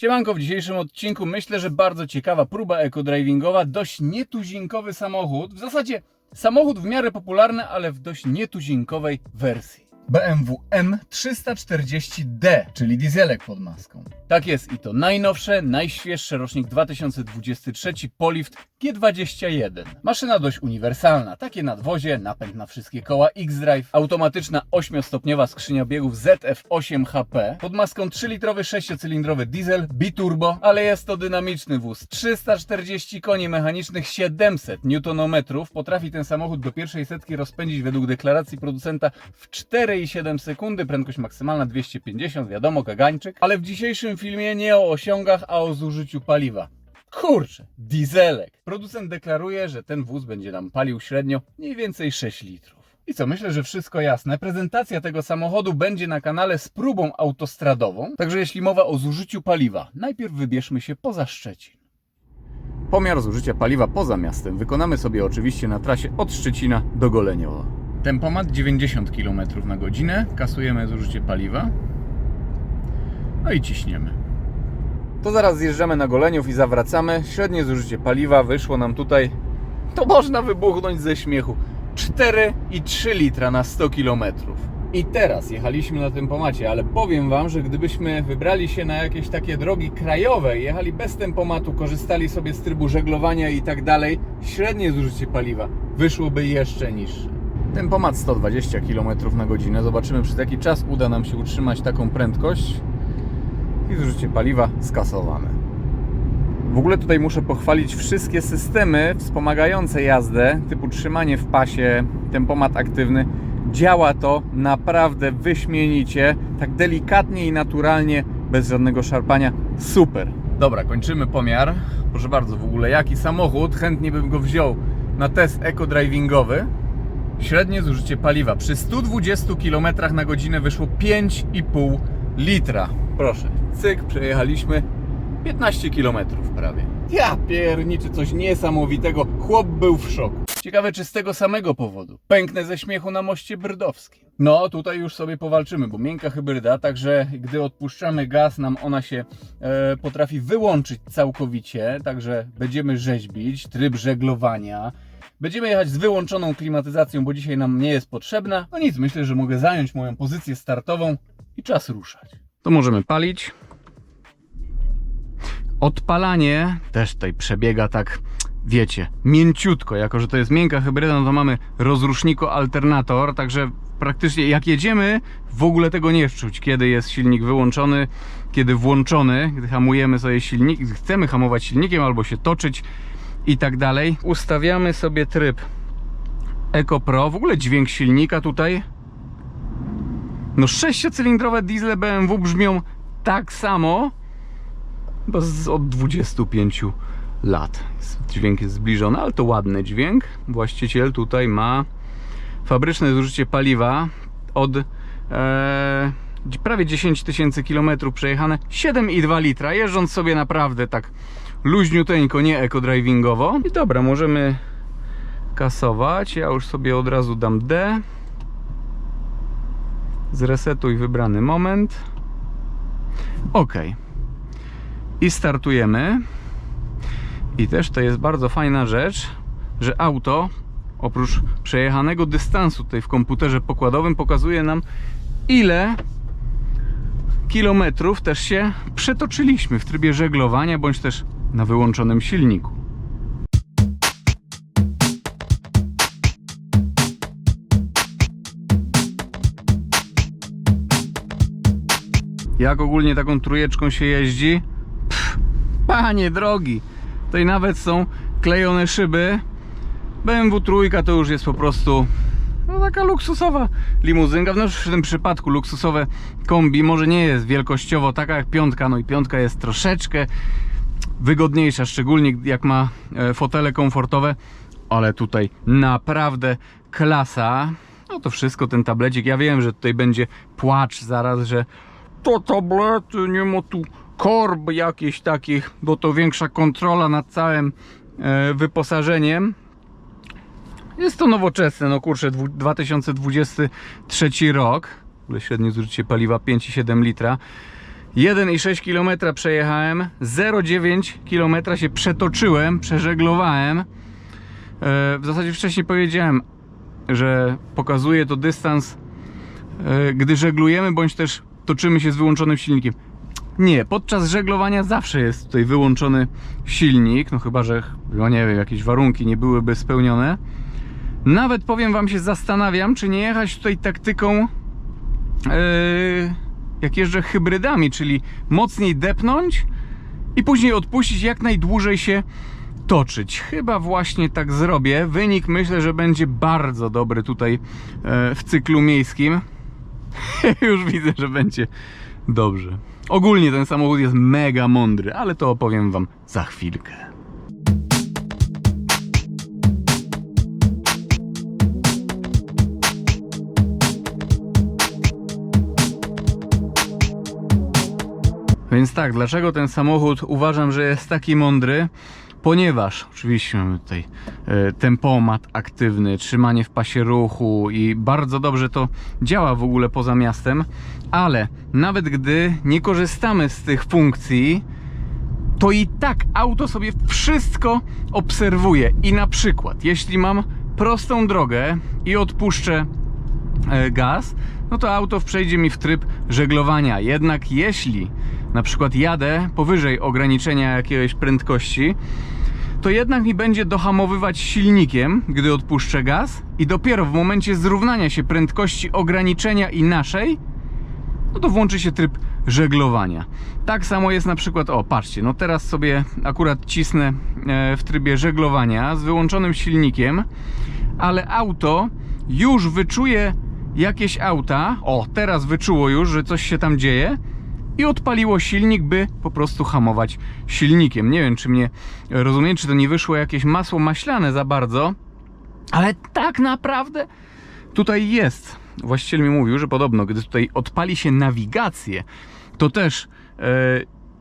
Siemanko, w dzisiejszym odcinku myślę, że bardzo ciekawa próba ekodrivingowa, dość nietuzinkowy samochód, w zasadzie samochód w miarę popularny, ale w dość nietuzinkowej wersji. BMW M340D, czyli dieselek pod maską. Tak jest i to najnowsze, najświeższe, rocznik 2023 Polift G21. Maszyna dość uniwersalna, takie nadwozie, napęd na wszystkie koła X-Drive, automatyczna 8-stopniowa skrzynia biegów ZF8 HP, pod maską 3-litrowy 6-cylindrowy diesel biturbo, ale jest to dynamiczny wóz. 340 koni mechanicznych, 700 Nm. Potrafi ten samochód do pierwszej setki rozpędzić według deklaracji producenta w 4,7 sekundy, prędkość maksymalna 250, wiadomo, kagańczyk. Ale w dzisiejszym filmie nie o osiągach, a o zużyciu paliwa. Kurczę, dieselek. Producent deklaruje, że ten wóz będzie nam palił średnio mniej więcej 6 litrów. I co, myślę, że wszystko jasne. Prezentacja tego samochodu będzie na kanale z próbą autostradową, także jeśli mowa o zużyciu paliwa, najpierw wybierzmy się poza Szczecin. Pomiar zużycia paliwa poza miastem wykonamy sobie oczywiście na trasie od Szczecina do Goleniowa. Tempomat 90 km na godzinę, kasujemy zużycie paliwa, no i ciśniemy. To zaraz zjeżdżamy na Goleniów i zawracamy. Średnie zużycie paliwa wyszło nam tutaj, to można wybuchnąć ze śmiechu, 4,3 litra na 100 km. I teraz jechaliśmy na tempomacie, ale powiem Wam, że gdybyśmy wybrali się na jakieś takie drogi krajowe, jechali bez tempomatu, korzystali sobie z trybu żeglowania i tak dalej, średnie zużycie paliwa wyszłoby jeszcze niższe. Tempomat 120 km na godzinę. Zobaczymy przez jaki czas uda nam się utrzymać taką prędkość i zużycie paliwa skasowane. W ogóle tutaj muszę pochwalić wszystkie systemy wspomagające jazdę, typu trzymanie w pasie, tempomat aktywny. Działa to naprawdę wyśmienicie, tak delikatnie i naturalnie, bez żadnego szarpania. Super. Dobra, kończymy pomiar. Proszę bardzo, w ogóle jaki samochód, chętnie bym go wziął na test eco-drivingowy. Średnie zużycie paliwa przy 120 km na godzinę wyszło 5,5 litra. Proszę, cyk, przejechaliśmy 15 km prawie. Ja pierniczy coś niesamowitego. Chłop był w szoku. Ciekawe, czy z tego samego powodu. Pęknę ze śmiechu na moście brdowskim. No, tutaj już sobie powalczymy, bo miękka hybryda, także gdy odpuszczamy gaz, nam ona się e, potrafi wyłączyć całkowicie, także będziemy rzeźbić, tryb żeglowania. Będziemy jechać z wyłączoną klimatyzacją, bo dzisiaj nam nie jest potrzebna. No nic, myślę, że mogę zająć moją pozycję startową i czas ruszać. To możemy palić. Odpalanie też tutaj przebiega tak, wiecie, mięciutko. Jako, że to jest miękka hybryda, no to mamy rozruszniko alternator, także praktycznie jak jedziemy, w ogóle tego nie czuć, kiedy jest silnik wyłączony, kiedy włączony, gdy hamujemy sobie silnik, chcemy hamować silnikiem albo się toczyć i tak dalej. Ustawiamy sobie tryb Eco Pro, w ogóle dźwięk silnika tutaj. No sześciocylindrowe diesle BMW brzmią tak samo, bo z, od 25 lat. Dźwięk jest zbliżony, ale to ładny dźwięk. Właściciel tutaj ma fabryczne zużycie paliwa od e, prawie 10 tysięcy kilometrów przejechane 7,2 litra, jeżdżąc sobie naprawdę tak luźniuteńko, nie ekodrivingowo. I dobra, możemy kasować. Ja już sobie od razu dam D. Zresetuj wybrany moment. OK. I startujemy. I też to jest bardzo fajna rzecz, że auto oprócz przejechanego dystansu tutaj w komputerze pokładowym pokazuje nam ile kilometrów też się przetoczyliśmy w trybie żeglowania bądź też na wyłączonym silniku. Jak ogólnie taką trójeczką się jeździ? Pff, panie drogi, tutaj nawet są klejone szyby. BMW trójka to już jest po prostu no, taka luksusowa limuzynka. W tym przypadku luksusowe kombi może nie jest wielkościowo taka jak piątka, no i piątka jest troszeczkę wygodniejsza, szczególnie jak ma e, fotele komfortowe, ale tutaj naprawdę klasa. No to wszystko, ten tablecik. Ja wiem, że tutaj będzie płacz zaraz, że to tablety, nie ma tu korb jakichś takich, bo to większa kontrola nad całym e, wyposażeniem. Jest to nowoczesne, no kurczę, dwu- 2023 rok. W ogóle Średnie zużycie paliwa 5,7 litra. 1,6 km przejechałem, 0,9 km się przetoczyłem, przeżeglowałem. E, W zasadzie wcześniej powiedziałem, że pokazuje to dystans, e, gdy żeglujemy, bądź też toczymy się z wyłączonym silnikiem. Nie, podczas żeglowania zawsze jest tutaj wyłączony silnik, no chyba, że, no nie wiem, jakieś warunki nie byłyby spełnione. Nawet powiem Wam się, zastanawiam, czy nie jechać tutaj taktyką, yy, jak jeżdżę hybrydami, czyli mocniej depnąć i później odpuścić, jak najdłużej się toczyć. Chyba właśnie tak zrobię. Wynik myślę, że będzie bardzo dobry tutaj e, w cyklu miejskim. Już widzę, że będzie dobrze. Ogólnie ten samochód jest mega mądry, ale to opowiem Wam za chwilkę. Więc tak, dlaczego ten samochód uważam, że jest taki mądry? Ponieważ oczywiście mamy tutaj e, tempomat aktywny, trzymanie w pasie ruchu i bardzo dobrze to działa w ogóle poza miastem, ale nawet gdy nie korzystamy z tych funkcji, to i tak auto sobie wszystko obserwuje. I na przykład, jeśli mam prostą drogę i odpuszczę e, gaz, no to auto przejdzie mi w tryb żeglowania. Jednak jeśli na przykład jadę powyżej ograniczenia jakiejś prędkości, to jednak mi będzie dohamowywać silnikiem, gdy odpuszczę gaz i dopiero w momencie zrównania się prędkości ograniczenia i naszej, no to włączy się tryb żeglowania. Tak samo jest na przykład, o patrzcie, no teraz sobie akurat cisnę e, w trybie żeglowania z wyłączonym silnikiem, ale auto już wyczuje jakieś auta, o teraz wyczuło już, że coś się tam dzieje i odpaliło silnik, by po prostu hamować silnikiem. Nie wiem, czy mnie rozumie, czy to nie wyszło jakieś masło maślane za bardzo, ale tak naprawdę tutaj jest. Właściciel mi mówił, że podobno, gdy tutaj odpali się nawigację, to też e,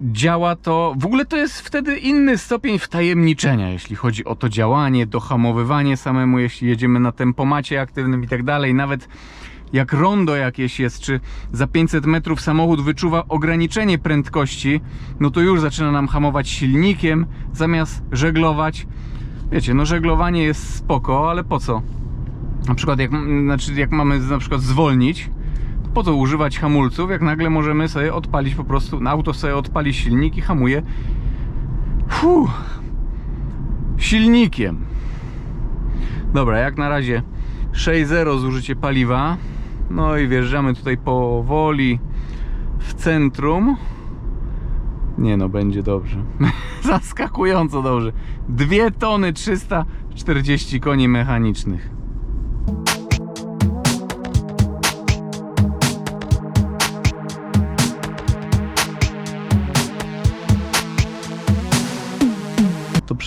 działa to. W ogóle to jest wtedy inny stopień wtajemniczenia, jeśli chodzi o to działanie, dohamowywanie samemu, jeśli jedziemy na tempomacie aktywnym i tak dalej. Nawet jak rondo jakieś jest, czy za 500 metrów samochód wyczuwa ograniczenie prędkości, no to już zaczyna nam hamować silnikiem zamiast żeglować. Wiecie, no żeglowanie jest spoko, ale po co? Na przykład jak, znaczy jak mamy na przykład zwolnić, po co używać hamulców, jak nagle możemy sobie odpalić po prostu, na auto sobie odpali silnik i hamuje Fuh. silnikiem. Dobra, jak na razie 6.0 zużycie paliwa. No i wjeżdżamy tutaj powoli w centrum. Nie no, będzie dobrze. Zaskakująco dobrze. 2 tony 340 koni mechanicznych.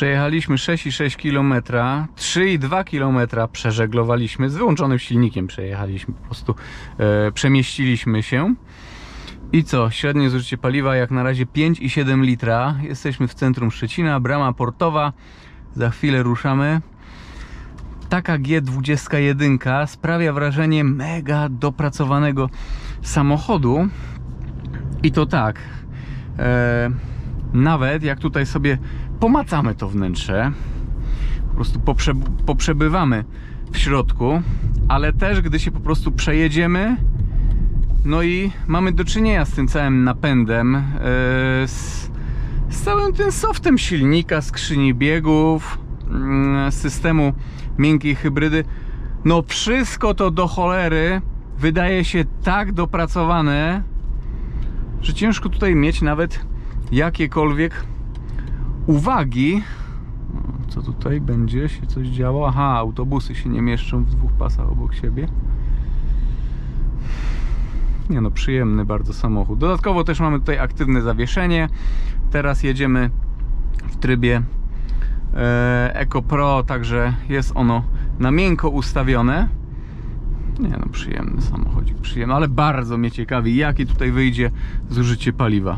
Przejechaliśmy 6,6 km, 3,2 km przeżeglowaliśmy, z wyłączonym silnikiem przejechaliśmy, po prostu e, przemieściliśmy się. I co? Średnie zużycie paliwa jak na razie 5,7 litra. Jesteśmy w centrum Szczecina, brama portowa. Za chwilę ruszamy. Taka G21 sprawia wrażenie mega dopracowanego samochodu. I to tak. E, nawet jak tutaj sobie pomacamy to wnętrze, po prostu poprze, poprzebywamy w środku, ale też gdy się po prostu przejedziemy, no i mamy do czynienia z tym całym napędem, yy, z, z całym tym softem silnika, skrzyni biegów, yy, systemu miękkiej hybrydy. No wszystko to do cholery wydaje się tak dopracowane, że ciężko tutaj mieć nawet jakiekolwiek uwagi. Co tutaj będzie się coś działo? Aha, autobusy się nie mieszczą w dwóch pasach obok siebie. Nie no, przyjemny bardzo samochód. Dodatkowo też mamy tutaj aktywne zawieszenie. Teraz jedziemy w trybie e, Eco Pro, także jest ono na miękko ustawione. Nie no, przyjemny samochodzik, przyjemny, ale bardzo mnie ciekawi, jakie tutaj wyjdzie zużycie paliwa.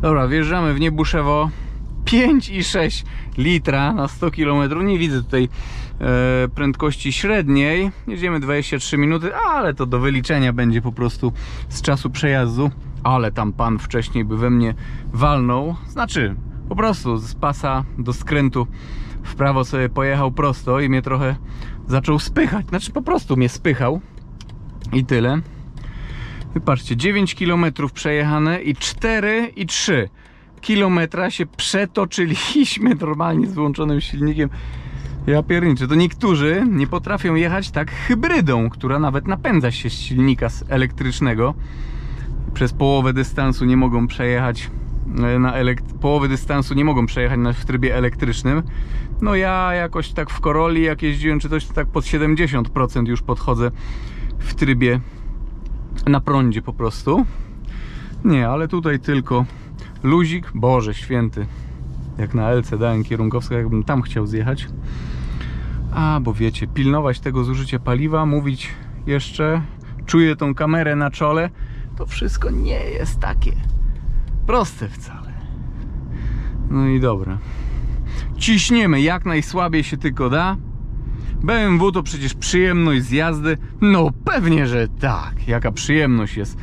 Dobra, wjeżdżamy w Niebuszewo. 5,6 litra na 100 km. Nie widzę tutaj e, prędkości średniej. Jedziemy 23 minuty, ale to do wyliczenia będzie po prostu z czasu przejazdu. Ale tam pan wcześniej by we mnie walnął. Znaczy, po prostu z pasa do skrętu w prawo sobie pojechał prosto i mnie trochę zaczął spychać. Znaczy, po prostu mnie spychał. I tyle. Wypatrzcie, 9 km przejechane i 4 i 3 kilometra się przetoczyliśmy normalnie z wyłączonym silnikiem. Ja pierniczę, to niektórzy nie potrafią jechać tak hybrydą, która nawet napędza się z silnika elektrycznego. Przez połowę dystansu nie mogą przejechać e, na elekt- połowę dystansu nie mogą przejechać na, w trybie elektrycznym. No ja jakoś tak w Corolli jak jeździłem czy coś, to tak pod 70% już podchodzę w trybie na prądzie po prostu. Nie, ale tutaj tylko luzik, Boże święty. Jak na LC dałem kierunkowską, jakbym tam chciał zjechać. A, bo wiecie, pilnować tego zużycia paliwa, mówić jeszcze, czuję tą kamerę na czole, to wszystko nie jest takie proste wcale. No i dobra. Ciśniemy jak najsłabiej się tylko da. BMW to przecież przyjemność z jazdy. No pewnie, że tak. Jaka przyjemność jest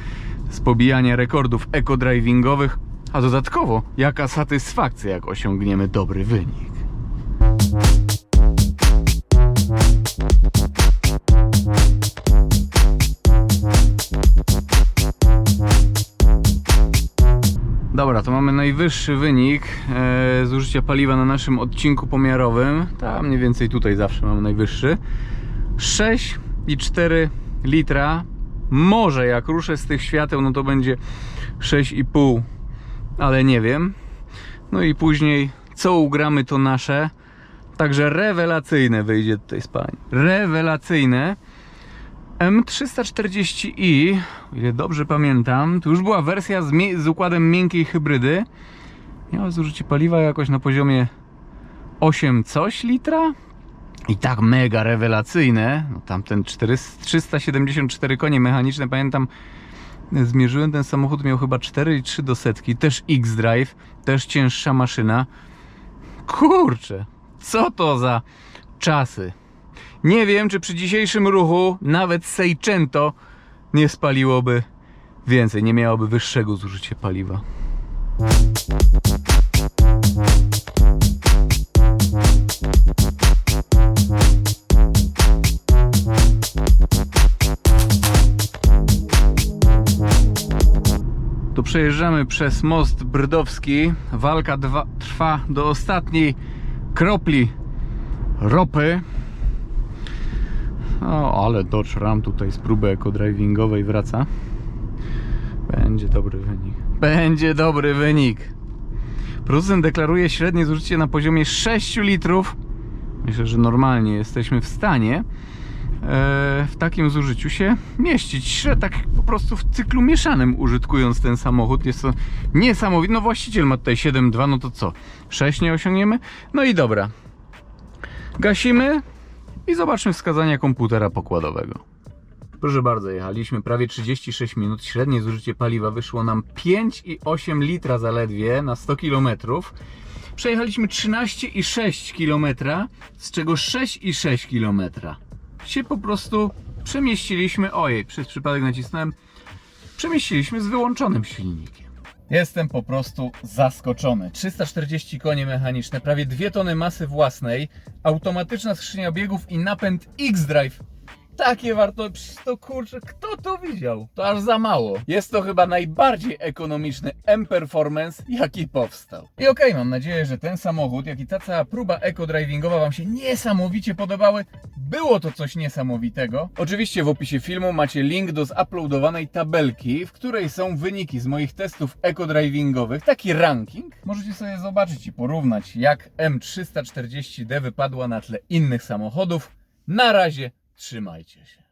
z pobijania rekordów eco-drivingowych, a dodatkowo jaka satysfakcja, jak osiągniemy dobry wynik. Dobra, to mamy najwyższy wynik e, zużycia paliwa na naszym odcinku pomiarowym. Tam mniej więcej tutaj zawsze mamy najwyższy. 6,4 litra. Może jak ruszę z tych świateł, no to będzie 6,5, ale nie wiem. No i później co ugramy to nasze. Także rewelacyjne wyjdzie tutaj z pań. Rewelacyjne. M340i, o ile dobrze pamiętam, to już była wersja z, z układem miękkiej hybrydy. Miała zużycie paliwa jakoś na poziomie 8 coś litra. I tak mega rewelacyjne. No, tamten 400 374 konie mechaniczne, pamiętam, zmierzyłem ten samochód, miał chyba 4,3 do setki. Też X-Drive, też cięższa maszyna. Kurczę, co to za czasy. Nie wiem, czy przy dzisiejszym ruchu nawet Seicento nie spaliłoby więcej, nie miałoby wyższego zużycia paliwa. Tu przejeżdżamy przez most Brdowski. Walka dwa, trwa do ostatniej kropli ropy. O, ale Dodge Ram tutaj z próby eco-drivingowej wraca. Będzie dobry wynik. Będzie dobry wynik. Producent deklaruje średnie zużycie na poziomie 6 litrów. Myślę, że normalnie jesteśmy w stanie e, w takim zużyciu się mieścić. Tak po prostu w cyklu mieszanym użytkując ten samochód. Jest to niesamowite. No właściciel ma tutaj 7,2, no to co? 6 nie osiągniemy? No i dobra. Gasimy i zobaczmy wskazania komputera pokładowego. Proszę bardzo, jechaliśmy prawie 36 minut. Średnie zużycie paliwa wyszło nam 5,8 litra zaledwie na 100 km. Przejechaliśmy 13,6 km, z czego 6,6 km się po prostu przemieściliśmy. Ojej, przez przypadek nacisnąłem. Przemieściliśmy z wyłączonym silnikiem. Jestem po prostu zaskoczony. 340 konie mechaniczne, prawie 2 tony masy własnej, automatyczna skrzynia biegów i napęd X-Drive. Takie warto, Psz, to kurczę, kto to widział? To aż za mało. Jest to chyba najbardziej ekonomiczny M-Performance, jaki powstał. I okej, mam nadzieję, że ten samochód, jak i ta cała próba eco-drivingowa Wam się niesamowicie podobały. Było to coś niesamowitego. Oczywiście w opisie filmu macie link do zuploadowanej tabelki, w której są wyniki z moich testów eco-drivingowych, taki ranking. Możecie sobie zobaczyć i porównać, jak M340D wypadła na tle innych samochodów. Na razie trzymajcie się.